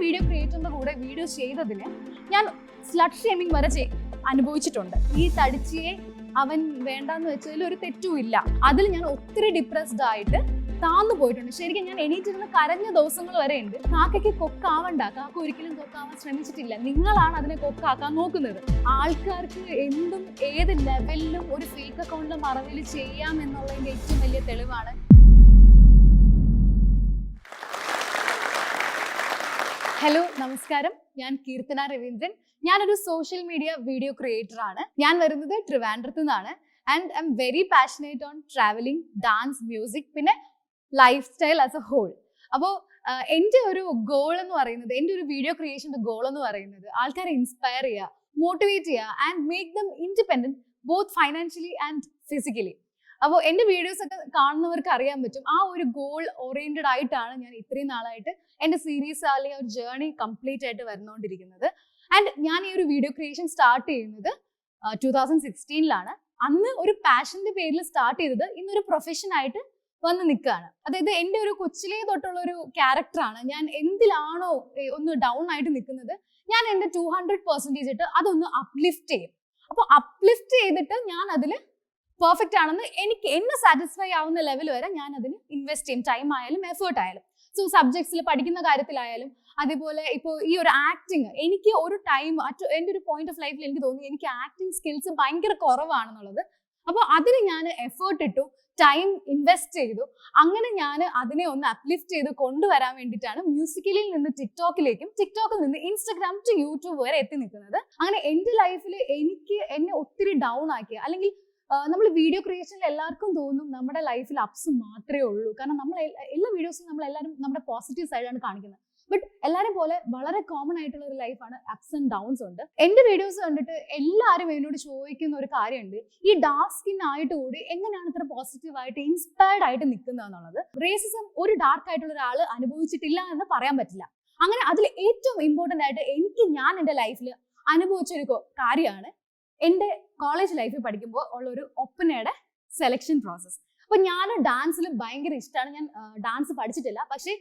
Video ക്രിയേറ്ററിന്റെ കൂടെ video ചെയ്തതിന് ഞാൻ സ്ലഡ് ഷേമിംഗ് വരെ ചെയ്- അനുഭവിച്ചിട്ടുണ്ട്. ഈ തടിച്ചിയെ അവൻ വേണ്ടെന്ന് വെച്ചതിൽ ഒരു തെറ്റും ഇല്ല. അതിൽ ഞാൻ ഒത്തിരി ഡിപ്രസ്ഡ് ആയിട്ട് താന്നു പോയിട്ടുണ്ട്. ശരിക്കും ഞാൻ എണീറ്റിരുന്ന് കരഞ്ഞ ദിവസങ്ങൾ വരെ ഉണ്ട്. കാക്കയ്ക്ക് കൊക്കാവണ്ട. കാക്ക ഒരിക്കലും കൊക്കാവാൻ ശ്രമിച്ചിട്ടില്ല. നിങ്ങളാണ് അതിനെ കൊക്കാക്കാൻ നോക്കുന്നത്. ആൾക്കാർക്ക് എന്തും ഏത് ലെവലിലും ഒരു ഫേക്ക് അക്കൗണ്ടിന്റെ മറവിൽ ചെയ്യാം എന്നുള്ളതിന്റെ ഏറ്റവും വലിയ തെളിവാണ് ഹലോ നമസ്കാരം. ഞാൻ കീർത്തന രവീന്ദ്രൻ. ഞാനൊരു സോഷ്യൽ മീഡിയ വീഡിയോ ക്രിയേറ്റർ ആണ്. ഞാൻ വരുന്നത് ട്രിവാൻഡ്രത്ത് നിന്നാണ്. And I'm very passionate on travelling dance music പിന്നെ lifestyle as a whole അപ്പോൾ എന്റെ ഒരു ഗോൾ എന്ന് പറയുന്നത് എന്റെ ഒരു വീഡിയോ ക്രിയേഷന്റെ ഗോൾ എന്ന് പറയുന്നത് ആൾക്കാരെ ഇൻസ്പയർ ചെയ്യുക മോട്ടിവേറ്റ് ചെയ്യുക and make them independent both financially and physically അപ്പോൾ എന്റെ വീഡിയോസ് ഒക്കെ കാണുന്നവർക്ക് അറിയാൻ പറ്റും. ആ ഒരു ഗോൾ ഓറിയന്റഡ് ആയിട്ടാണ് ഞാൻ ഇത്രയും നാളായിട്ട് എന്റെ സീരീസ് അല്ലെങ്കിൽ ഒരു ജേർണി കംപ്ലീറ്റ് ആയിട്ട് വരുന്നോണ്ടിരിക്കുന്നത് ആൻഡ് ഞാൻ ഈ ഒരു വീഡിയോ ക്രിയേഷൻ സ്റ്റാർട്ട് ചെയ്യുന്നത് ടൂ തൗസൻഡ് സിക്സ്റ്റീനിലാണ് അന്ന് ഒരു പാഷന്റെ പേരിൽ സ്റ്റാർട്ട് ചെയ്തത് ഇന്നൊരു പ്രൊഫഷൻ ആയിട്ട് വന്ന് നിൽക്കുകയാണ്. അതായത് എന്റെ ഒരു കൊച്ചിലേ തൊട്ടുള്ള ഒരു ക്യാരക്ടറാണ് ഞാൻ എന്തിലാണോ ഒന്ന് ഡൗൺ ആയിട്ട് നിൽക്കുന്നത് ഞാൻ എന്റെ ടു ഹൺഡ്രഡ് പെർസെന്റേജ് ഇട്ട് അതൊന്ന് അപ്ലിഫ്റ്റ് ചെയ്യും. അപ്പോൾ അപ്ലിഫ്റ്റ് ചെയ്തിട്ട് ഞാൻ അതിൽ പെർഫെക്റ്റ് ആണെന്ന് എനിക്ക് എന്നെ സാറ്റിസ്ഫൈ ആവുന്ന ലെവൽ വരെ ഞാൻ അതിന് ഇൻവെസ്റ്റ് ചെയ്യും. ടൈം ആയാലും എഫേർട്ട് ആയാലും. സോ സബ്ജക്ട്സിൽ പഠിക്കുന്ന കാര്യത്തിലായാലും അതേപോലെ ഇപ്പോൾ ഈ ഒരു ആക്ടിങ് എനിക്ക് ഒരു ടൈം എന്റെ ഒരു പോയിന്റ് ഓഫ് ലൈഫിൽ എനിക്ക് തോന്നി എനിക്ക് ആക്ടിങ് സ്കിൽസ് ഭയങ്കര കുറവാണെന്നുള്ളത്. അപ്പോൾ അതിന് ഞാൻ എഫേർട്ട് ഇട്ടു ടൈം ഇൻവെസ്റ്റ് ചെയ്തു. അങ്ങനെ ഞാൻ അതിനെ ഒന്ന് അപ്ലിഫ്റ്റ് ചെയ്ത് കൊണ്ടുവരാൻ വേണ്ടിയിട്ടാണ് മ്യൂസിക്കലിൽ നിന്ന് ടിക്ടോക്കിലേക്കും ടിക്ടോക്കിൽ നിന്ന് ഇൻസ്റ്റഗ്രാം ടു യൂട്യൂബ് വരെ എത്തി നിൽക്കുന്നത്. അങ്ങനെ എന്റെ ലൈഫിൽ എനിക്ക് എന്നെ ഒത്തിരി ഡൗൺ ആക്കിയ അല്ലെങ്കിൽ നമ്മൾ വീഡിയോ ക്രിയേഷനിൽ എല്ലാവർക്കും തോന്നും നമ്മുടെ ലൈഫിൽ അപ്സ് മാത്രമേ ഉള്ളൂ. കാരണം നമ്മൾ എല്ലാ വീഡിയോസും നമ്മൾ എല്ലാവരും നമ്മുടെ പോസിറ്റീവ് സൈഡാണ് കാണിക്കുന്നത്. ബട്ട് എല്ലാവരും പോലെ വളരെ കോമൺ ആയിട്ടുള്ള ഒരു ലൈഫാണ് അപ്സ് ആൻഡ് ഡൗൺസ് ഉണ്ട്. എന്റെ വീഡിയോസ് കണ്ടിട്ട് എല്ലാവരും എന്നോട് ചോദിക്കുന്ന ഒരു കാര്യമുണ്ട്. ഈ ഡാർക്ക് സ്കിൻ ആയിട്ട് കൂടി എങ്ങനെയാണ് ഇത്ര പോസിറ്റീവ് ആയിട്ട് ഇൻസ്പയർഡ് ആയിട്ട് നിൽക്കുന്നത് എന്നുള്ളത്? റേസിസം ഒരു ഡാർക്ക് ആയിട്ടുള്ള ഒരാൾ അനുഭവിച്ചിട്ടില്ല എന്ന് പറയാൻ പറ്റില്ല. അങ്ങനെ അതിൽ ഏറ്റവും ഇമ്പോർട്ടന്റ് ആയിട്ട് എനിക്ക് ഞാൻ എന്റെ ലൈഫിൽ അനുഭവിച്ചൊരു കാര്യമാണ് എന്റെ കോളേജ് ലൈഫിൽ പഠിക്കുമ്പോൾ ഉള്ള ഒരു ഒപ്പനയുടെ സെലക്ഷൻ പ്രോസസ്സ് അപ്പൊ ഞാൻ ഡാൻസിൽ ഭയങ്കര ഇഷ്ടമാണ് ഞാൻ ഡാൻസ് പഠിച്ചിട്ടില്ല. പക്ഷേ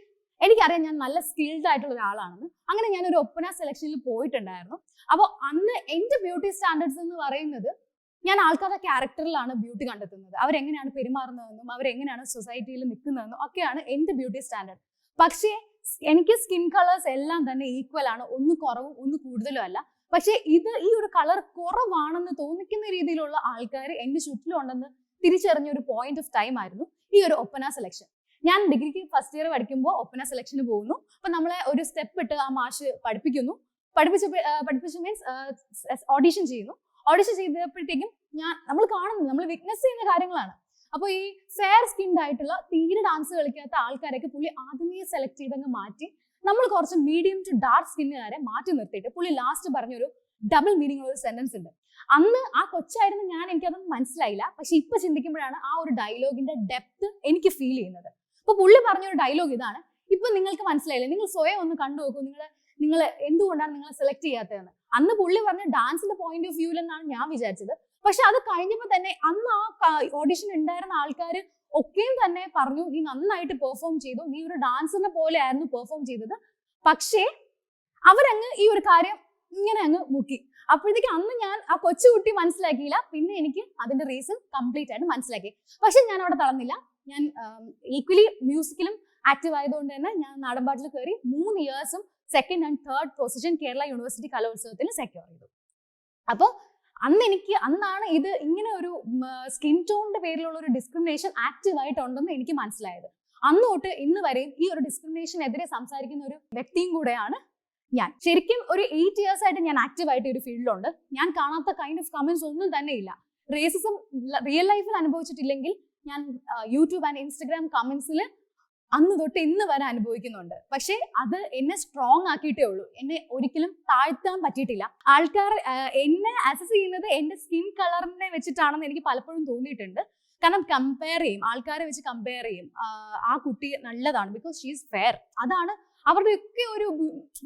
എനിക്കറിയാം ഞാൻ നല്ല സ്കിൽഡ് ആയിട്ടുള്ള ഒരാളാണെന്ന്. അങ്ങനെ ഞാൻ ഒരു ഒപ്പന സെലക്ഷനിൽ പോയിട്ടുണ്ടായിരുന്നു. അപ്പോൾ അന്ന് എന്റെ ബ്യൂട്ടി സ്റ്റാൻഡേർഡ്സ് എന്ന് പറയുന്നത് ഞാൻ ആൾക്കാരുടെ ക്യാരക്ടറിലാണ് ബ്യൂട്ടി കണ്ടെത്തുന്നത്. അവരെങ്ങനെയാണ് പെരുമാറുന്നതെന്നും അവരെങ്ങനെയാണ് സൊസൈറ്റിയിൽ നിൽക്കുന്നതെന്നും ഒക്കെയാണ് എന്റെ ബ്യൂട്ടി സ്റ്റാൻഡേർഡ് പക്ഷേ എനിക്ക് സ്കിൻ കളേഴ്സ് എല്ലാം തന്നെ ഈക്വൽ ആണ്. ഒന്ന് കുറവും ഒന്ന് കൂടുതലും അല്ല. പക്ഷേ ഇത് ഈ ഒരു കളർ കുറവാണെന്ന് തോന്നിക്കുന്ന രീതിയിലുള്ള ആൾക്കാർ എന്റെ ചുറ്റിലുണ്ടെന്ന് തിരിച്ചറിഞ്ഞ ഒരു പോയിന്റ് ഓഫ് ടൈം ആയിരുന്നു ഈ ഒരു ഒപ്പന സെലക്ഷൻ ഞാൻ ഡിഗ്രിക്ക് ഫസ്റ്റ് ഇയർ പഠിക്കുമ്പോൾ ഒപ്പന സെലക്ഷന് പോകുന്നു. അപ്പൊ നമ്മളെ ഒരു സ്റ്റെപ്പ് ഇട്ട് ആ മാഷ് പഠിപ്പിക്കുന്നു. പഠിപ്പിച്ച പഠിപ്പിച്ച മീൻസ് ഓഡീഷൻ ചെയ്യുന്നു. ഓഡീഷൻ ചെയ്തപ്പോഴത്തേക്കും ഞാൻ നമ്മൾ കാണുന്നു നമ്മൾ വിറ്റ്നസ് ചെയ്യുന്ന കാര്യങ്ങളാണ്. അപ്പോൾ ഈ ഫെയർ സ്കിൻഡ് ആയിട്ടുള്ള തീരെ ഡാൻസ് കളിക്കാത്ത ആൾക്കാരൊക്കെ പുള്ളി ആദ്യമേ സെലക്ട് ചെയ്തങ്ങ് മാറ്റി നമ്മൾ കുറച്ച് മീഡിയം ടു ഡാർക്ക് സ്കിന്നുകാരെ മാറ്റി നിർത്തിയിട്ട് പുള്ളി ലാസ്റ്റ് പറഞ്ഞൊരു ഡബിൾ മീനിങ് ഒരു സെന്റൻസ് ഉണ്ട്. അന്ന് ആ കൊച്ചായിരുന്നു ഞാൻ എനിക്കതൊന്നും മനസ്സിലായില്ല. പക്ഷെ ഇപ്പൊ ചിന്തിക്കുമ്പോഴാണ് ആ ഒരു ഡയലോഗിന്റെ ഡെപ്ത് എനിക്ക് ഫീൽ ചെയ്യുന്നത്. അപ്പൊ പുള്ളി പറഞ്ഞൊരു ഡയലോഗ് ഇതാണ്. ഇപ്പൊ നിങ്ങൾക്ക് മനസ്സിലായില്ല? നിങ്ങൾ സ്വയം ഒന്ന് കണ്ടു നോക്കൂ. നിങ്ങൾ നിങ്ങൾ എന്തുകൊണ്ടാണ് നിങ്ങൾ സെലക്ട് ചെയ്യാത്തതെന്ന്. അന്ന് പുള്ളി പറഞ്ഞ ഡാൻസിന്റെ പോയിന്റ് ഓഫ് വ്യൂവിൽ എന്നാണ് ഞാൻ വിചാരിച്ചത്. പക്ഷെ അത് കഴിഞ്ഞപ്പോൾ തന്നെ അന്ന് ആ ഓഡിഷൻ ഉണ്ടായിരുന്ന ആൾക്കാർ ഒക്കെയും തന്നെ പറഞ്ഞു നീ നന്നായിട്ട് പെർഫോം ചെയ്തു. നീ ഒരു ഡാൻസറിനെ പോലെ ആയിരുന്നു പെർഫോം ചെയ്തത്. പക്ഷേ അവരങ്ങ് ഈ ഒരു കാര്യം ഇങ്ങനെ അങ്ങ് മുക്കി. അപ്പോഴത്തേക്ക് അന്ന് ഞാൻ ആ കൊച്ചുകുട്ടി മനസ്സിലാക്കിയില്ല. പിന്നെ എനിക്ക് അതിന്റെ റീസൺ കംപ്ലീറ്റ് ആയിട്ട് മനസ്സിലാക്കി. പക്ഷെ ഞാൻ അവിടെ തളർന്നില്ല. ഞാൻ ഈക്വലി മ്യൂസിക്കിലും ആക്റ്റീവ് ആയതുകൊണ്ട് തന്നെ ഞാൻ നാടൻപാട്ടിൽ കയറി മൂന്ന് ഇയേഴ്സും second and third position Kerala university കലോത്സവത്തിൽ സെക്യൂർ ചെയ്തു. അപ്പോൾ അന്ന് എനിക്ക് അന്നാണ് ഇത് ഇങ്ങനെ ഒരു സ്കിൻ ടോണിന്റെ പേരിലുള്ള ഒരു ഡിസ്ക്രിമിനേഷൻ ആക്റ്റീവ് ആയിട്ടുണ്ടെന്ന് എനിക്ക് മനസ്സിലായത്. അന്ന് തൊട്ട് ഇന്ന് വരെയും ഈ ഒരു ഡിസ്ക്രിമിനേഷൻ എതിരെ സംസാരിക്കുന്ന ഒരു വ്യക്തിയും കൂടെയാണ് ഞാൻ. ശരിക്കും ഒരു എയ്റ്റ് ഇയേഴ്സ് ആയിട്ട് ഞാൻ ആക്റ്റീവ് ആയിട്ട് ഈ ഒരു ഫീൽഡിലുണ്ട് ഞാൻ കാണാത്ത കൈൻഡ് ഓഫ് കമന്റ്സ് ഒന്നും തന്നെ ഇല്ല. റേസിസം റിയൽ ലൈഫിൽ അനുഭവിച്ചിട്ടില്ലെങ്കിൽ ഞാൻ യൂട്യൂബ് ആൻഡ് ഇൻസ്റ്റഗ്രാം കമന്റ്സിൽ അന്ന് തൊട്ട് ഇന്ന് വരെ അനുഭവിക്കുന്നുണ്ട്. പക്ഷേ അത് എന്നെ സ്ട്രോങ് ആക്കിയിട്ടേ ഉള്ളൂ. എന്നെ ഒരിക്കലും താഴ്ത്താൻ പറ്റിയിട്ടില്ല. ആൾക്കാർ എന്നെ അസസ് ചെയ്യുന്നത് എന്റെ സ്കിൻ കളറിനെ വെച്ചിട്ടാണെന്ന് എനിക്ക് പലപ്പോഴും തോന്നിയിട്ടുണ്ട്. കാരണം കമ്പയർ ചെയ്യും. ആൾക്കാരെ വെച്ച് കമ്പയർ ചെയ്യും. ആ കുട്ടി നല്ലതാണ് ബിക്കോസ് ഷീ ഈസ് ഫെയർ അതാണ് അവരുടെ ഒക്കെ ഒരു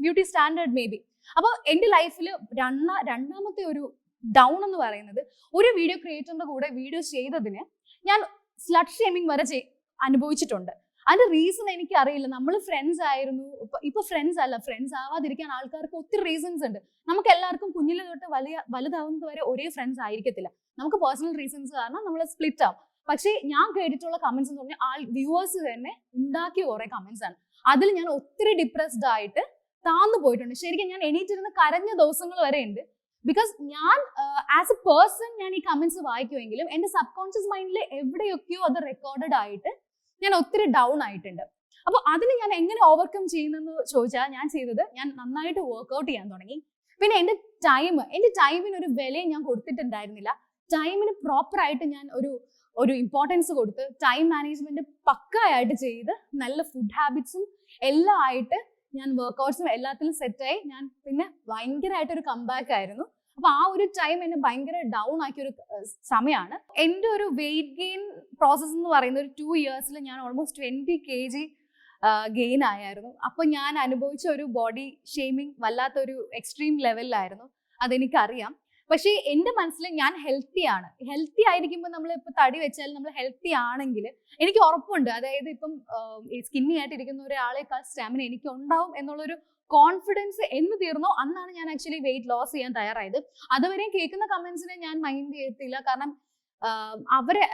ബ്യൂട്ടി സ്റ്റാൻഡേർഡ് മേ ബി അപ്പോൾ എന്റെ ലൈഫിൽ രണ്ടാ രണ്ടാമത്തെ ഒരു ഡൗൺ എന്ന് പറയുന്നത് ഒരു വീഡിയോ ക്രിയേറ്ററിന്റെ കൂടെ വീഡിയോ ചെയ്തതിന് ഞാൻ സ്ലഡ് ഷേമിംഗ് വരെ അനുഭവിച്ചിട്ടുണ്ട്. അതിന്റെ റീസൺ എനിക്ക് അറിയില്ല. നമ്മൾ ഫ്രണ്ട്സ് ആയിരുന്നു. ഇപ്പൊ ഫ്രണ്ട്സ് അല്ല. ഫ്രണ്ട്സ് ആവാതിരിക്കാൻ ആൾക്കാർക്ക് ഒത്തിരി റീസൺസ് ഉണ്ട്. നമുക്ക് എല്ലാവർക്കും കുഞ്ഞിലെ തൊട്ട് വലിയ വലുതാവുന്നത് വരെ ഒരേ ഫ്രണ്ട്സ് ആയിരിക്കത്തില്ല. നമുക്ക് പേഴ്സണൽ റീസൺസ് കാരണം നമ്മൾ സ്പ്ലിറ്റ് ആവും. പക്ഷേ ഞാൻ കേട്ടിട്ടുള്ള കമന്റ്സ് എന്ന് പറഞ്ഞാൽ ആൾ വ്യൂവേഴ്സ് തന്നെ ഉണ്ടാക്കിയ കുറെ കമന്റ്സ് ആണ്. അതിൽ ഞാൻ ഒത്തിരി ഡിപ്രസ്ഡ് ആയിട്ട് താന്നു പോയിട്ടുണ്ട്. ശരിക്കും ഞാൻ എണീറ്റിരുന്ന് കരഞ്ഞ ദിവസങ്ങൾ വരെ ഉണ്ട്. ബിക്കോസ് ഞാൻ ആസ് എ പേഴ്സൺ ഞാൻ ഈ കമന്റ്സ് വായിക്കുമെങ്കിലും എന്റെ സബ് കോൺഷ്യസ് മൈൻഡിൽ എവിടെയൊക്കെയോ അത് റെക്കോർഡഡ് ആയിട്ട് ഞാൻ ഒത്തിരി ഡൗൺ ആയിട്ടുണ്ട്. അപ്പോൾ അതിന് ഞാൻ എങ്ങനെ ഓവർകം ചെയ്യുന്നെന്ന് ചോദിച്ചാൽ ഞാൻ ചെയ്തത് ഞാൻ നന്നായിട്ട് വർക്ക്ഔട്ട് ചെയ്യാൻ തുടങ്ങി. പിന്നെ എന്റെ ടൈം എന്റെ ടൈമിന് ഒരു വിലയും ഞാൻ കൊടുത്തിട്ടുണ്ടായിരുന്നില്ല. ടൈമിന് പ്രോപ്പർ ആയിട്ട് ഞാൻ ഒരു ഒരു ഇമ്പോർട്ടൻസ് കൊടുത്ത് ടൈം മാനേജ്മെന്റ് പക്കായിട്ട് ചെയ്ത് നല്ല ഫുഡ് ഹാബിറ്റ്സും എല്ലാം ആയിട്ട് ഞാൻ വർക്കൗട്ട്സും എല്ലാത്തിലും സെറ്റായി ഞാൻ പിന്നെ ഭയങ്കരമായിട്ടൊരു കംബാക്ക് ആയിരുന്നു. അപ്പൊ ആ ഒരു ടൈം എന്നെ ഭയങ്കര ഡൗൺ ആക്കിയ ഒരു സമയമാണ് എന്റെ ഒരു വെയിറ്റ് ഗെയിൻ പ്രോസസ്സ് എന്ന് പറയുന്ന ഒരു ടു ഇയേഴ്സിൽ ഞാൻ almost twenty K G gain ആയായിരുന്നു. അപ്പൊ ഞാൻ അനുഭവിച്ച ഒരു ബോഡി ഷെയ്മിങ് വല്ലാത്തൊരു എക്സ്ട്രീം ലെവലിലായിരുന്നു അതെനിക്കറിയാം. പക്ഷേ എന്റെ മനസ്സിൽ ഞാൻ ഹെൽത്തി ആണ്. ഹെൽത്തി ആയിരിക്കുമ്പോൾ നമ്മൾ ഇപ്പൊ തടി വെച്ചാൽ നമ്മൾ ഹെൽത്തി ആണെങ്കിൽ എനിക്ക് ഉറപ്പുണ്ട്. അതായത് ഇപ്പം സ്കിന്നി ആയിട്ട് ഇരിക്കുന്ന ഒരാളെക്കാൾ സ്റ്റാമിന എനിക്ക് ഉണ്ടാവും എന്നുള്ളൊരു കോൺഫിഡൻസ് എന്ന് തീർന്നോ അന്നാണ് ഞാൻ ആക്ച്വലി വെയിറ്റ് ലോസ് ചെയ്യാൻ തയ്യാറായത്. അതുവരെയും കേൾക്കുന്ന കമന്റ്സിനെ ഞാൻ മൈൻഡ് ചെയ്യത്തില്ല. കാരണം അവരെ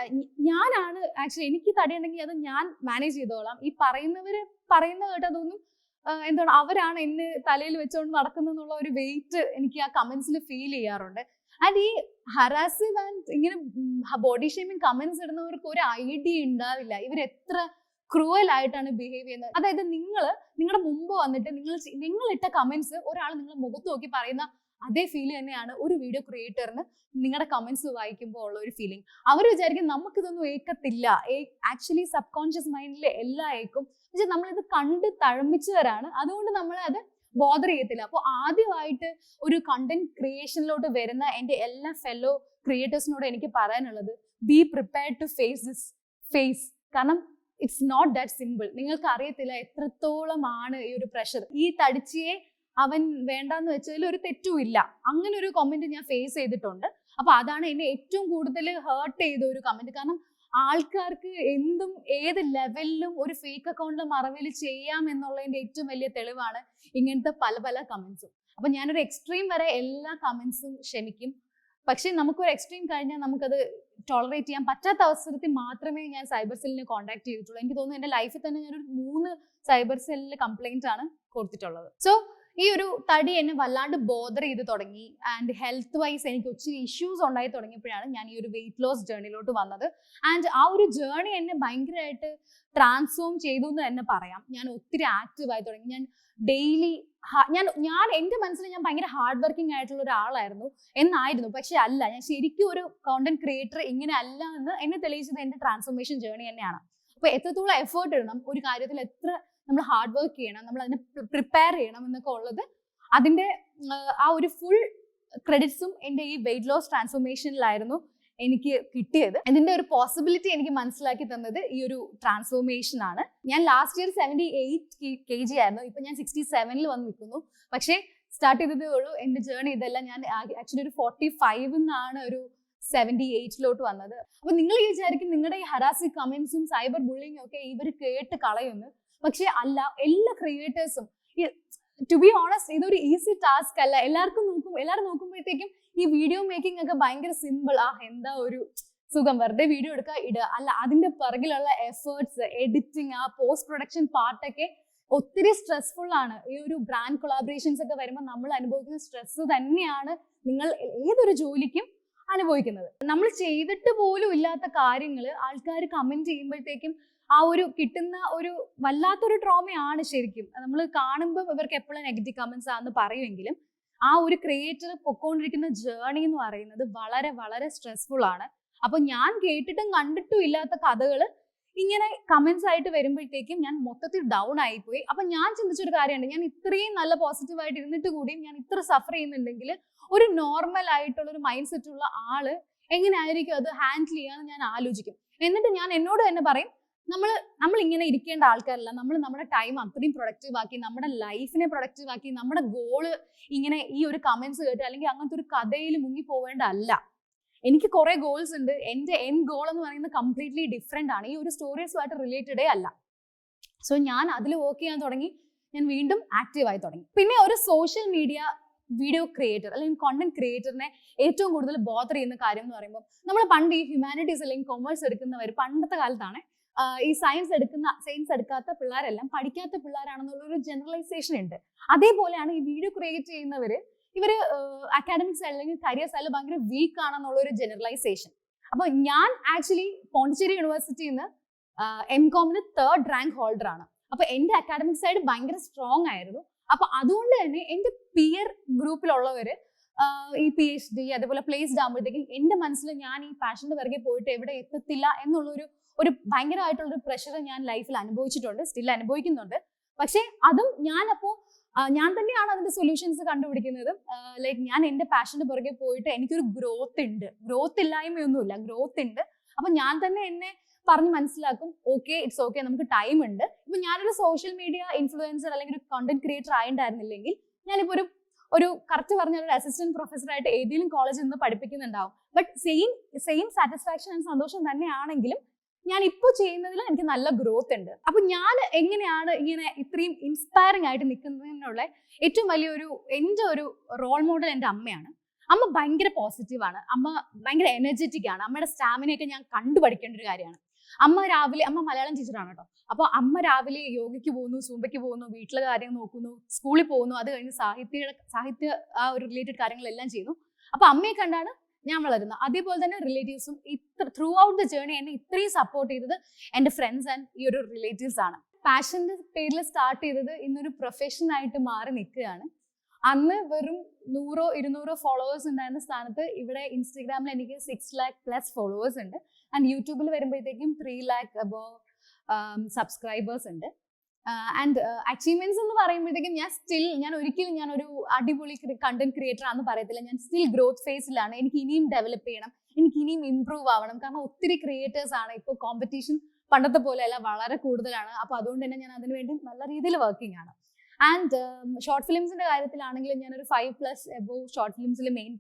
ഞാനാണ് ആക്ച്വലി എനിക്ക് തടി ഉണ്ടെങ്കിൽ അത് ഞാൻ മാനേജ് ചെയ്തോളാം. ഈ പറയുന്നവര് പറയുന്ന കേട്ടതൊന്നും എന്താണ് അവരാണ് എന്നെ തലയിൽ വെച്ചുകൊണ്ട് നടക്കുന്നുള്ള ഒരു വെയിറ്റ് എനിക്ക് ആ കമന്റ്സിൽ ഫീൽ ചെയ്യാറുണ്ട്. ആൻഡ് ഈ ഹറാസീവ് ആൻഡ് ഇങ്ങനെ ബോഡി ഷേമിങ് കമന്റ്സ് ഇടുന്നവർക്ക് ഒരു ഐഡിയ ഉണ്ടാവില്ല. ക്രൂവൽ ആയിട്ടാണ് ബിഹേവ് ചെയ്യുന്നത്. അതായത് നിങ്ങൾ നിങ്ങളുടെ മുമ്പ് വന്നിട്ട് നിങ്ങൾ നിങ്ങൾ ഇട്ട കമന്റ്സ് ഒരാൾ നിങ്ങളുടെ മുഖത്ത് നോക്കി പറയുന്ന അതേ ഫീൽ തന്നെയാണ് ഒരു വീഡിയോ ക്രിയേറ്ററിന് നിങ്ങളുടെ കമന്റ്സ് വായിക്കുമ്പോൾ ഉള്ള ഒരു ഫീലിംഗ് അവർ വിചാരിക്കും നമുക്കിതൊന്നും ഏക്കത്തില്ല. ആക്ച്വലി സബ് കോൺഷ്യസ് മൈൻഡിലെ എല്ലാ ഏക്കും പക്ഷെ നമ്മളിത് കണ്ട് തഴമ്പിച്ചവരാണ്. അതുകൊണ്ട് നമ്മൾ അത് ബോധർ ചെയ്യത്തില്ല. അപ്പോൾ ആദ്യമായിട്ട് ഒരു കണ്ടന്റ് ക്രിയേഷനിലോട്ട് വരുന്ന എന്റെ എല്ലാ ഫെല്ലോ ക്രിയേറ്റേഴ്സിനോട് എനിക്ക് പറയാനുള്ളത് be prepared to face this phase കാരണം ഇറ്റ്സ് നോട്ട് ദാറ്റ് സിമ്പിൾ നിങ്ങൾക്ക് അറിയത്തില്ല എത്രത്തോളമാണ് ഈ ഒരു പ്രഷർ ഈ തടിച്ചിയെ അവൻ വേണ്ടെന്ന് വെച്ചതിൽ ഒരു തെറ്റും ഇല്ല. അങ്ങനെ ഒരു കമന്റ് ഞാൻ ഫേസ് ചെയ്തിട്ടുണ്ട്. അപ്പൊ അതാണ് എന്നെ ഏറ്റവും കൂടുതൽ ഹേർട്ട് ചെയ്ത ഒരു കമന്റ് കാരണം ആൾക്കാർക്ക് എന്തും ഏത് ലെവലിലും ഒരു ഫേക്ക് അക്കൗണ്ടിൽ മറവിൽ ചെയ്യാം എന്നുള്ളതിന്റെ ഏറ്റവും വലിയ തെളിവാണ് ഇങ്ങനത്തെ പല പല കമന്റ്സും അപ്പൊ ഞാനൊരു എക്സ്ട്രീം വരെ എല്ലാ കമന്റ്സും ക്ഷമിക്കും. പക്ഷെ നമുക്കൊരു എക്സ്ട്രീം കഴിഞ്ഞാൽ നമുക്കത് ടോളറേറ്റ് ചെയ്യാൻ പറ്റാത്ത അവസരത്തിൽ മാത്രമേ ഞാൻ സൈബർ സെല്ലിനെ കോൺടാക്ട് ചെയ്തിട്ടുള്ളൂ. എനിക്ക് തോന്നുന്നു എന്റെ ലൈഫിൽ തന്നെ ഞാനൊരു മൂന്ന് സൈബർ സെല്ലിൽ കംപ്ലൈന്റ് ആണ് കൊടുത്തിട്ടുള്ളത്. സോ ഈ ഒരു തടി എന്നെ വല്ലാണ്ട് ബോദർ ചെയ്ത് തുടങ്ങി. ആൻഡ് ഹെൽത്ത് വൈസ് എനിക്ക് ഒത്തിരി ഇഷ്യൂസ് ഉണ്ടായി തുടങ്ങിയപ്പോഴാണ് ഞാൻ ഈ ഒരു വെയിറ്റ് ലോസ് ജേർണിയിലോട്ട് വന്നത്. ആൻഡ് ആ ഒരു ജേർണി എന്നെ ഭയങ്കരമായിട്ട് ട്രാൻസ്ഫോം ചെയ്തു എന്ന് തന്നെ പറയാം. ഞാൻ ഒത്തിരി ആക്റ്റീവായി തുടങ്ങി. ഞാൻ ഡെയിലി ഞാൻ ഞാൻ എന്റെ മനസ്സിൽ ഞാൻ ഭയങ്കര ഹാർഡ് വർക്കിംഗ് ആയിട്ടുള്ള ഒരാളായിരുന്നു. എന്നായിരുന്നു. പക്ഷെ അല്ല ഞാൻ ശരിക്കും ഒരു കോണ്ടന്റ് ക്രിയേറ്റർ ഇങ്ങനെ അല്ല എന്ന് എന്നെ തെളിയിച്ചത് എന്റെ ട്രാൻസ്ഫോർമേഷൻ ജേർണി തന്നെയാണ്. അപ്പൊ എത്രത്തോളം എഫേർട്ട് ഇടണം ഒരു കാര്യത്തിൽ എത്ര നമ്മൾ ഹാർഡ് വർക്ക് ചെയ്യണം നമ്മൾ അതിനെ പ്രിപ്പയർ ചെയ്യണം എന്നൊക്കെ ഉള്ളത് അതിന്റെ ആ ഒരു ഫുൾ ക്രെഡിറ്റ്സും എന്റെ ഈ വെയിറ്റ് ലോസ് ട്രാൻസ്ഫോർമേഷനിലായിരുന്നു എനിക്ക് കിട്ടിയത്. ഇതിന്റെ ഒരു പോസിബിലിറ്റി എനിക്ക് മനസ്സിലാക്കി തന്നത് ഈ ഒരു ട്രാൻസ്ഫോർമേഷൻ ആണ്. ഞാൻ last year seventy eight K G ആയിരുന്നു. ഇപ്പൊ ഞാൻ സിക്സ്റ്റി സെവനിൽ വന്ന് നിൽക്കുന്നു. പക്ഷേ സ്റ്റാർട്ട് ചെയ്തതേ ഉള്ളൂ. എന്റെ ജേർണി ഇതെല്ലാം ഞാൻ ആക്ച്വലി ഒരു ഫോർട്ടി ഫൈവ് എന്നാണ് ഒരു സെവന്റി എയ്റ്റിലോട്ട് വന്നത്. അപ്പോൾ നിങ്ങൾ ഈ വിചാരിക്കും നിങ്ങളുടെ ഈ ഹരാസി കമന്റ്സും സൈബർ ബുള്ളിങ്ങും ഒക്കെ ഇവർ കേട്ട് കളയുന്നു. പക്ഷെ അല്ല എല്ലാ ക്രിയേറ്റേഴ്സും ടു ബി ഓണസ്റ്റ് ഇതൊരു ഈസി ടാസ്ക് അല്ല. എല്ലാവർക്കും നോക്കും എല്ലാവരും നോക്കുമ്പോഴത്തേക്കും ഈ വീഡിയോ മേക്കിംഗ് ഒക്കെ ഭയങ്കര സിമ്പിൾ ആ എന്താ ഒരു സുഖം? വെറുതെ വീഡിയോ എടുക്കുക ഇടുക. അല്ല അതിന്റെ പിറകിലുള്ള എഫേർട്സ് എഡിറ്റിംഗ് ആ പോസ്റ്റ് പ്രൊഡക്ഷൻ പാർട്ടൊക്കെ ഒത്തിരി സ്ട്രെസ്ഫുൾ ആണ്. ഈ ഒരു ബ്രാൻഡ് കൊളാബറേഷൻസ് ഒക്കെ വരുമ്പോൾ നമ്മൾ അനുഭവിക്കുന്ന സ്ട്രെസ് തന്നെയാണ് നിങ്ങൾ ഏതൊരു ജോലിക്കും അനുഭവിക്കുന്നത്. നമ്മൾ ചെയ്തിട്ട് പോലും ഇല്ലാത്ത കാര്യങ്ങൾ ആൾക്കാർ കമന്റ് ചെയ്യുമ്പോഴത്തേക്കും ആ ഒരു കിട്ടുന്ന ഒരു വല്ലാത്തൊരു ട്രോമയാണ് ശരിക്കും. നമ്മൾ കാണുമ്പോൾ ഇവർക്ക് എപ്പോഴും നെഗറ്റീവ് കമൻസ് ആണെന്ന് പറയുമെങ്കിലും ആ ഒരു ക്രിയേറ്റർ പൊക്കോണ്ടിരിക്കുന്ന ജേർണി എന്ന് പറയുന്നത് വളരെ വളരെ സ്ട്രെസ്ഫുൾ ആണ്. അപ്പൊ ഞാൻ കേട്ടിട്ടും കണ്ടിട്ടും ഇല്ലാത്ത കഥകൾ ഇങ്ങനെ കമന്റ്സ് ആയിട്ട് വരുമ്പോഴത്തേക്കും ഞാൻ മൊത്തത്തിൽ ഡൗൺ ആയിപ്പോയി. അപ്പൊ ഞാൻ ചിന്തിച്ചൊരു കാര്യമുണ്ട്. ഞാൻ ഇത്രയും നല്ല പോസിറ്റീവ് ആയിട്ട് ഇരുന്നിട്ട് കൂടിയും ഞാൻ ഇത്ര സഫർ ചെയ്യുന്നുണ്ടെങ്കിൽ ഒരു നോർമൽ ആയിട്ടുള്ള ഒരു മൈൻഡ് സെറ്റ് ഉള്ള ആൾ എങ്ങനെയായിരിക്കും അത് ഹാൻഡിൽ ചെയ്യാന്ന് ഞാൻ ആലോചിക്കും. എന്നിട്ട് ഞാൻ എന്നോട് തന്നെ പറയും നമ്മൾ നമ്മൾ ഇങ്ങനെ ഇരിക്കേണ്ട ആൾക്കാരല്ല. നമ്മൾ നമ്മുടെ ടൈം അത്രയും പ്രൊഡക്റ്റീവ് ആക്കി നമ്മുടെ ലൈഫിനെ പ്രൊഡക്റ്റീവ് ആക്കി നമ്മുടെ ഗോൾ ഇങ്ങനെ ഈ ഒരു കമന്റ്സ് കേട്ട് അല്ലെങ്കിൽ അങ്ങനത്തെ ഒരു കഥയിൽ മുങ്ങി പോവേണ്ട അല്ല. എനിക്ക് കുറെ ഗോൾസ് ഉണ്ട്. എന്റെ എൻ ഗോൾ എന്ന് പറയുന്നത് കംപ്ലീറ്റ്ലി ഡിഫറെന്റ് ആണ്. ഈ ഒരു സ്റ്റോറീസുമായിട്ട് റിലേറ്റഡേ അല്ല. സോ ഞാൻ അതിൽ വർക്ക് ചെയ്യാൻ തുടങ്ങി. ഞാൻ വീണ്ടും ആക്റ്റീവ് ആയി തുടങ്ങി. പിന്നെ ഒരു സോഷ്യൽ മീഡിയ വീഡിയോ ക്രിയേറ്റർ അല്ലെങ്കിൽ കോണ്ടന്റ് ക്രിയേറ്ററിനെ ഏറ്റവും കൂടുതൽ ബോധർ ചെയ്യുന്ന കാര്യം എന്ന് പറയുമ്പോൾ നമ്മൾ പണ്ട് ഈ ഹ്യൂമാനിറ്റീസ് അല്ലെങ്കിൽ കൊമേഴ്സ് എടുക്കുന്നവർ പണ്ടത്തെ കാലത്താണ് ഈ സയൻസ് എടുക്കുന്ന സയൻസ് എടുക്കാത്ത പിള്ളേരെല്ലാം പഠിക്കാത്ത പിള്ളേരാണെന്നുള്ള ഒരു ജനറലൈസേഷൻ ഉണ്ട്. അതേപോലെയാണ് ഈ വീഡിയോ ക്രിയേറ്റ് ചെയ്യുന്നവർ ഇവർ അക്കാഡമിക്സ് അല്ലെങ്കിൽ കരിയർ സൈഡിൽ ഭയങ്കര വീക്ക് ആണെന്നുള്ള ഒരു ജനറലൈസേഷൻ അപ്പോൾ ഞാൻ ആക്ച്വലി പോണ്ടിച്ചേരി യൂണിവേഴ്സിറ്റിയിൽ നിന്ന് എം കോമിന് തേർഡ് റാങ്ക് ഹോൾഡർ ആണ്. അപ്പൊ എന്റെ അക്കാഡമിക് സൈഡ് ഭയങ്കര സ്ട്രോങ് ആയിരുന്നു. അപ്പൊ അതുകൊണ്ട് തന്നെ എന്റെ പിയർ ഗ്രൂപ്പിലുള്ളവര് ആഹ് ഈ പി എച്ച് ഡി അതേപോലെ പ്ലേസ്ഡ് ആകുമ്പോഴത്തേക്കും എന്റെ മനസ്സിൽ ഞാൻ ഈ പാഷന്റെ പിറകെ പോയിട്ട് എവിടെ എത്തത്തില്ല എന്നുള്ളൊരു ഒരു ഭയങ്കരമായിട്ടുള്ള ഒരു പ്രഷർ ഞാൻ ലൈഫിൽ അനുഭവിച്ചിട്ടുണ്ട് സ്റ്റിൽ അനുഭവിക്കുന്നുണ്ട്. പക്ഷേ അതും ഞാൻ അപ്പോ ഞാൻ തന്നെയാണ് അതിന്റെ സൊല്യൂഷൻസ് കണ്ടുപിടിക്കുന്നത്. ലൈക്ക് ഞാൻ എന്റെ പാഷന്റെ പുറകെ പോയിട്ട് എനിക്കൊരു ഗ്രോത്ത് ഉണ്ട്. ഗ്രോത്ത് ഇല്ലായ്മയൊന്നുമില്ല ഗ്രോത്ത് ഉണ്ട്. അപ്പൊ ഞാൻ തന്നെ എന്നെ പറഞ്ഞ് മനസ്സിലാക്കും ഓക്കെ ഇറ്റ്സ് ഓക്കെ നമുക്ക് ടൈം ഉണ്ട്. ഇപ്പം ഞാനൊരു സോഷ്യൽ മീഡിയ ഇൻഫ്ലുവൻസർ അല്ലെങ്കിൽ ഒരു കണ്ടന്റ് ക്രിയേറ്റർ ആയിണ്ടായിരുന്നില്ലെങ്കിൽ ഞാനിപ്പോ ഒരു ഒരു കറക്റ്റ് പറഞ്ഞ ഒരു അസിസ്റ്റന്റ് പ്രൊഫസർ ആയിട്ട് ഏതെങ്കിലും കോളേജിൽ നിന്ന് പഠിപ്പിക്കുന്നുണ്ടാവും. But same same satisfaction and സന്തോഷം തന്നെയാണെങ്കിലും ഞാൻ ഇപ്പോൾ ചെയ്യുന്നതിൽ എനിക്ക് നല്ല ഗ്രോത്ത് ഉണ്ട്. അപ്പൊ ഞാൻ എങ്ങനെയാണ് ഇങ്ങനെ ഇത്രയും ഇൻസ്പയറിംഗ് ആയിട്ട് നിൽക്കുന്നതിനുള്ള ഏറ്റവും വലിയൊരു എന്റെ ഒരു റോൾ മോഡൽ എന്റെ അമ്മയാണ്. അമ്മ ഭയങ്കര പോസിറ്റീവാണ് അമ്മ ഭയങ്കര എനർജറ്റിക് ആണ്. അമ്മയുടെ സ്റ്റാമിനയൊക്കെ ഞാൻ കണ്ടു പഠിക്കേണ്ട ഒരു കാര്യമാണ്. അമ്മ രാവിലെ അമ്മ മലയാളം ടീച്ചറാണ് കേട്ടോ. അപ്പോൾ അമ്മ രാവിലെ യോഗയ്ക്ക് പോകുന്നു സൂമ്പയ്ക്ക് പോകുന്നു വീട്ടിലെ കാര്യങ്ങൾ നോക്കുന്നു സ്കൂളിൽ പോകുന്നു അത് കഴിഞ്ഞ് സാഹിത്യ സാഹിത്യ ആ ഒരു റിലേറ്റഡ് കാര്യങ്ങളെല്ലാം ചെയ്യുന്നു. അപ്പൊ അമ്മയെ കണ്ടാണ് ഞാൻ വളരുന്നത് അതേപോലെ തന്നെ റിലേറ്റീവ്സും ഇത്ര ത്രൂ ഔട്ട് ദ ജേണി എന്നെ ഇത്രയും സപ്പോർട്ട് ചെയ്തത് എന്റെ ഫ്രണ്ട്സ് ആൻഡ് ഈ ഒരു റിലേറ്റീവ്സ് ആണ്. പാഷന്റെ പേരിൽ സ്റ്റാർട്ട് ചെയ്തത് ഇന്നൊരു പ്രൊഫഷൻ ആയിട്ട് മാറി നിൽക്കുകയാണ്. അന്ന് വെറും നൂറോ ഇരുന്നൂറോ ഫോളോവേഴ്സ് ഉണ്ടായിരുന്ന സ്ഥാനത്ത് ഇവിടെ ഇൻസ്റ്റഗ്രാമിൽ എനിക്ക് സിക്സ് ലാക്ക് പ്ലസ് ഫോളോവേഴ്സ് ഉണ്ട്. ആൻഡ് യൂട്യൂബിൽ വരുമ്പോഴത്തേക്കും ത്രീ ലാക്ക് അബോവ് സബ്സ്ക്രൈബേഴ്സ് ഉണ്ട്. ആൻഡ് അച്ചീവ്മെന്റ്സ് എന്ന് പറയുമ്പോഴത്തേക്കും ഞാൻ സ്റ്റിൽ ഞാൻ ഒരിക്കലും ഞാൻ ഒരു അടിപൊളി കണ്ടന്റ് ക്രിയേറ്റർ ആണെന്ന് പറയത്തില്ല. ഞാൻ സ്റ്റിൽ ഗ്രോത്ത് ഫേസിലാണ് എനിക്ക് ഇനിയും ഡെവലപ്പ് ചെയ്യണം. എനിക്ക് ഇനിയും ഇമ്പ്രൂവ് ആവണം. കാരണം ഒത്തിരി ക്രിയേറ്റേഴ്സ് ആണ്. ഇപ്പോൾ കോമ്പറ്റീഷൻ പണ്ടത്തെ പോലെയല്ല വളരെ കൂടുതലാണ്. അപ്പൊ അതുകൊണ്ട് തന്നെ ഞാൻ അതിന് വേണ്ടി നല്ല രീതിയിൽ വർക്കിംഗ് ആണ്. ആൻഡ് ഷോർട്ട് ഫിലിംസിന്റെ കാര്യത്തിലാണെങ്കിലും ഞാൻ ഒരു ഫൈവ് പ്ലസ് എബോവ് ഷോർട്ട് ഫിലിംസിൽ മെയിൻ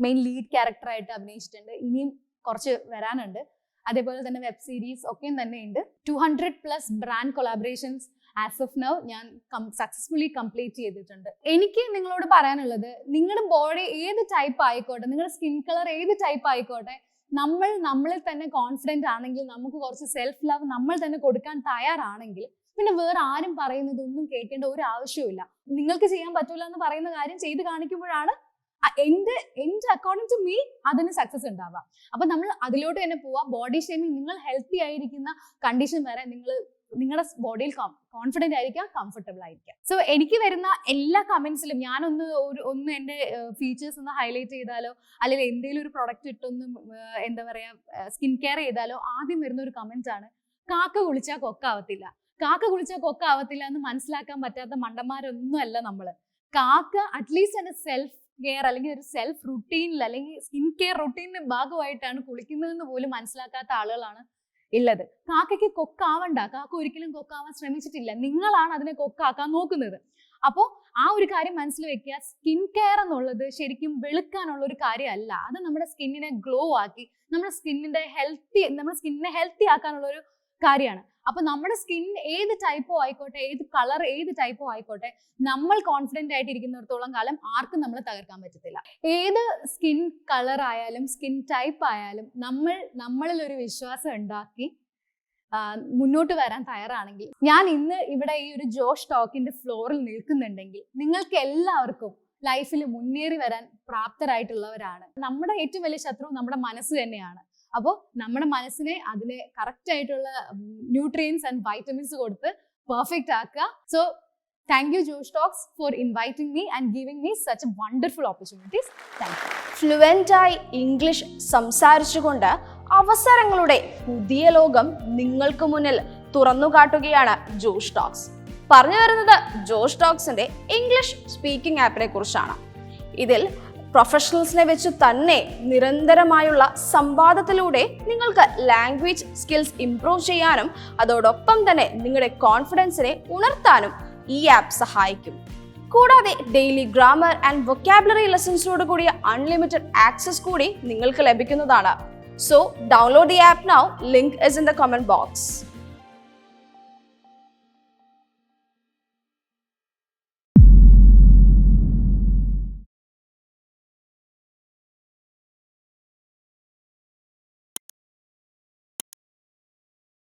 മെയിൻ ലീഡ് ക്യാരക്ടറായിട്ട് അഭിനയിച്ചിട്ടുണ്ട്. ഇനിയും കുറച്ച് വരാനുണ്ട്. അതേപോലെ തന്നെ വെബ് സീരീസ് ഒക്കെയും തന്നെ ഉണ്ട്. Two hundred plus brand collaborations as of now ഞാൻ സക്സസ്ഫുള്ളി കംപ്ലീറ്റ് ചെയ്തിട്ടുണ്ട്. എനിക്ക് നിങ്ങളോട് പറയാനുള്ളത് നിങ്ങളുടെ ബോഡി ഏത് ടൈപ്പ് ആയിക്കോട്ടെ നിങ്ങളുടെ സ്കിൻ കളർ ഏത് ടൈപ്പ് ആയിക്കോട്ടെ നമ്മൾ നമ്മളിൽ തന്നെ കോൺഫിഡന്റ് ആണെങ്കിൽ നമുക്ക് കുറച്ച് സെൽഫ് ലവ് നമ്മൾ തന്നെ കൊടുക്കാൻ തയ്യാറാണെങ്കിൽ പിന്നെ വേറെ ആരും പറയുന്നതൊന്നും കേൾക്കേണ്ട ഒരു ആവശ്യമില്ല നിങ്ങൾക്ക് ചെയ്യാൻ പറ്റൂല എന്ന് പറയുന്ന കാര്യം ചെയ്ത് കാണിക്കുമ്പോഴാണ് എന്റെ എന്റെ അക്കോർഡിംഗ് ടു മീ അതിന് സക്സസ് ഉണ്ടാവുക. അപ്പൊ നമ്മൾ അതിലോട്ട് തന്നെ പോവാ. ബോഡി ഷേമിങ് നിങ്ങൾ ഹെൽത്തി ആയിരിക്കുന്ന കണ്ടീഷൻ വരെ നിങ്ങൾ നിങ്ങളുടെ ബോഡിയിൽ കോൺഫിഡന്റ് ആയിരിക്കുക കംഫർട്ടബിൾ ആയിരിക്കുക സോ എനിക്ക് വരുന്ന എല്ലാ കമന്റ്സിലും ഞാനൊന്ന് ഒരു ഒന്ന് എന്റെ ഫീച്ചേഴ്സ് ഒന്ന് ഹൈലൈറ്റ് ചെയ്താലോ അല്ലെങ്കിൽ എന്തെങ്കിലും ഒരു പ്രൊഡക്റ്റ് ഇട്ടൊന്ന് എന്താ പറയാ സ്കിൻ കെയർ ചെയ്താലോ ആദ്യം വരുന്ന ഒരു കമന്റ് ആണ് കാക്ക കുളിച്ചാൽ കൊക്കാവത്തില്ല കാക്ക കുളിച്ചാൽ കൊക്കാവത്തില്ല എന്ന് മനസ്സിലാക്കാൻ പറ്റാത്ത മണ്ടന്മാരൊന്നും അല്ല നമ്മൾ. കാക്ക അറ്റ്ലീസ്റ്റ് എന്റെ സെൽഫ് കെയർ അല്ലെങ്കിൽ ഒരു സെൽഫ് റുട്ടീനിൽ അല്ലെങ്കിൽ സ്കിൻ കെയർ റുട്ടീനിന്റെ ഭാഗമായിട്ടാണ് കുളിക്കുന്നതെന്ന് പോലും മനസ്സിലാക്കാത്ത ആളുകളാണ് ഉള്ളത് കാക്കയ്ക്ക് കൊക്കാവണ്ട. കാക്ക ഒരിക്കലും കൊക്കാവാൻ ശ്രമിച്ചിട്ടില്ല. നിങ്ങളാണ് അതിനെ കൊക്കാക്കാൻ നോക്കുന്നത്. അപ്പോൾ ആ ഒരു കാര്യം മനസ്സിൽ വെക്കുക. സ്കിൻ കെയർ എന്നുള്ളത് ശരിക്കും വെളുക്കാനുള്ള ഒരു കാര്യമല്ല. അത് നമ്മുടെ സ്കിന്നിനെ ഗ്ലോ ആക്കി നമ്മുടെ സ്കിന്നിന്റെ ഹെൽത്തി നമ്മുടെ സ്കിന്നിനെ ഹെൽത്തി ആക്കാനുള്ള ഒരു കാര്യമാണ്. അപ്പൊ നമ്മുടെ സ്കിൻ ഏത് ടൈപ്പോ ആയിക്കോട്ടെ ഏത് കളർ ഏത് ടൈപ്പോ ആയിക്കോട്ടെ നമ്മൾ കോൺഫിഡന്റ് ആയിട്ട് ഇരിക്കുന്നിടത്തോളം കാലം ആർക്കും നമ്മൾ തകർക്കാൻ പറ്റത്തില്ല. ഏത് സ്കിൻ കളർ ആയാലും സ്കിൻ ടൈപ്പ് ആയാലും നമ്മൾ നമ്മളിൽ ഒരു വിശ്വാസം ഉണ്ടാക്കി മുന്നോട്ട് വരാൻ തയ്യാറാണെങ്കിൽ ഞാൻ ഇന്ന് ഇവിടെ ഈ ഒരു ജോഷ് ടോക്കിന്റെ ഫ്ലോറിൽ നിൽക്കുന്നുണ്ടെങ്കിൽ നിങ്ങൾക്ക് എല്ലാവർക്കും ലൈഫിൽ മുന്നേറി വരാൻ പ്രാപ്തരായിട്ടുള്ളവരാണ്. നമ്മുടെ ഏറ്റവും വലിയ ശത്രു നമ്മുടെ മനസ്സ് തന്നെയാണ്. അപ്പോൾ നമ്മുടെ മനസ്സിനെ അതിനെ കറക്റ്റ് ആയിട്ടുള്ള ന്യൂട്രിയൻസ് ആൻഡ് വൈറ്റമിൻസ് കൊടുത്ത് പെർഫെക്റ്റ് ആക്കുക. So thank you Josh Talks for inviting me and giving me such wonderful opportunities thank you ഫ്ലുവന്റായി English സംസാരിച്ചുകൊണ്ട് അവസരങ്ങളുടെ പുതിയ ലോകം നിങ്ങൾക്ക് മുന്നിൽ തുറന്നു കാട്ടുകയാണ് ജോഷ് ടോക്സ് പറഞ്ഞു വരുന്നത് ജോഷ് ടോക്സിന്റെ ഇംഗ്ലീഷ് സ്പീക്കിംഗ് ആപ്പിനെ കുറിച്ചാണ്. ഇതിൽ പ്രൊഫഷണൽസിനെ വെച്ച് തന്നെ നിരന്തരമായുള്ള സംവാദത്തിലൂടെ നിങ്ങൾക്ക് ലാംഗ്വേജ് സ്കിൽസ് ഇംപ്രൂവ് ചെയ്യാനും അതോടൊപ്പം തന്നെ നിങ്ങളുടെ കോൺഫിഡൻസിനെ ഉണർത്താനും ഈ ആപ്പ് സഹായിക്കും. കൂടാതെ ഡെയിലി ഗ്രാമർ ആൻഡ് വൊക്കാബുലറി ലെസൺസിനോട് കൂടിയ അൺലിമിറ്റഡ് ആക്സസ് കൂടി നിങ്ങൾക്ക് ലഭിക്കുന്നതാണ്. So download the app now link is in the comment box